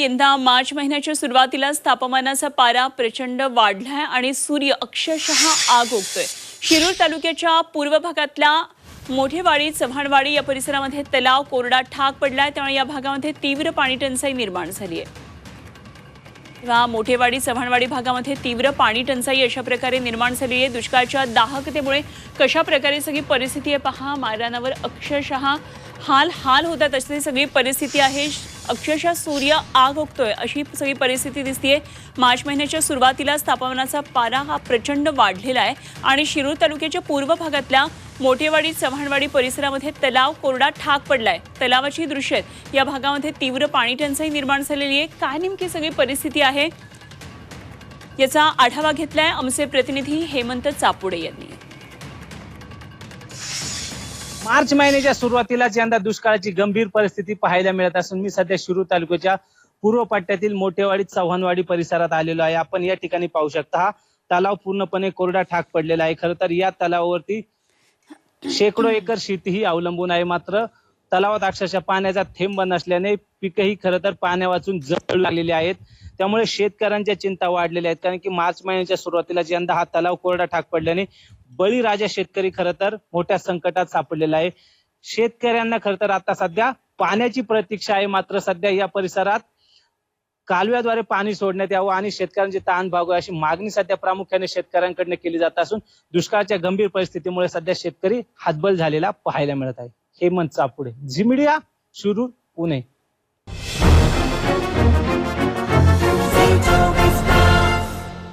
यंदा मार्च महिन्याच्या सुरुवातीलाच तापमानाचा पारा प्रचंड वाढलाय आणि सूर्य अक्षरशः आग ओकतोय शिरूर तालुक्याच्या पूर्व भागातल्या मोठेवाडी चव्हाणवाडी या परिसरामध्ये तलाव कोरडा ठाक पडलाय. त्यामुळे या भागामध्ये तीव्र पाणी टंचाई निर्माण झाली आहे तेव्हा मोठेवाडी चव्हाणवाडी भागामध्ये तीव्र पाणी टंचाई अशा प्रकारे निर्माण झाली आहे दुष्काळाच्या दाहकतेमुळे कशा प्रकारे सगळी परिस्थिती आहे पहा. मारानावर अक्षरशः हाल हाल होतात अशी सगळी परिस्थिती आहे. अक्षरशः सूर्य आग ओकतोय अशी सगळी परिस्थिती दिसतीये. मार्च महिन्याच्या सुरुवातीलाच तापमानाचा पारा हा प्रचंड वाढलेला आहे. आणि शिरूर तालुक्याच्या पूर्व भागातल्या मोठेवाडी चव्हाणवाडी परिसरामध्ये तलाव कोरडा ठाक पडलाय. तलावाची दृश्य आहेत. या भागामध्ये तीव्र पाणी टंचाई निर्माण झालेली आहे. काय नेमकी सगळी परिस्थिती आहे? याचा आढावा घेतलाय आमचे प्रतिनिधी हेमंत चापुडे यांनी. मार्च महिन्याच्या सुरुवातीलाच यंदा दुष्काळाची गंभीर परिस्थिती पाहायला मिळत असून मी सध्या शिरूर तालुक्याच्या पूर्व पट्ट्यातील मोठेवाडी चव्हाणवाडी परिसरात आलेलो आहे. आपण या ठिकाणी पाहू शकता हा तलाव पूर्णपणे कोरडा ठाक पडलेला आहे. खरं तर या तलावावरती शेकडो एकर शेती ही अवलंबून आहे. मात्र तलावात अक्षरशः पाण्याचा थेंब नसल्याने पिकही खरं तर पाण्या वाचून जळू लागलेली आहेत. त्यामुळे शेतकऱ्यांच्या चिंता वाढलेल्या आहेत. कारण की मार्च महिन्याच्या सुरुवातीला यंदा हा तलाव कोरडा ठाक पडल्याने बळीराजा शेतकरी खरं तर मोठ्या संकटात सापडलेला आहे. शेतकऱ्यांना खरं तर आता सध्या पाण्याची प्रतीक्षा आहे मात्र सध्या या परिसरात कालव्याद्वारे पाणी सोडण्यात यावं आणि शेतकऱ्यांची ताण भागू अशी मागणी सध्या प्रामुख्याने शेतकऱ्यांकडनं केली जात असून दुष्काळाच्या गंभीर परिस्थितीमुळे सध्या शेतकरी हातबल झालेला पाहायला मिळत आहे. हेमंत चापुडे झिमिडिया सुरू पुणे.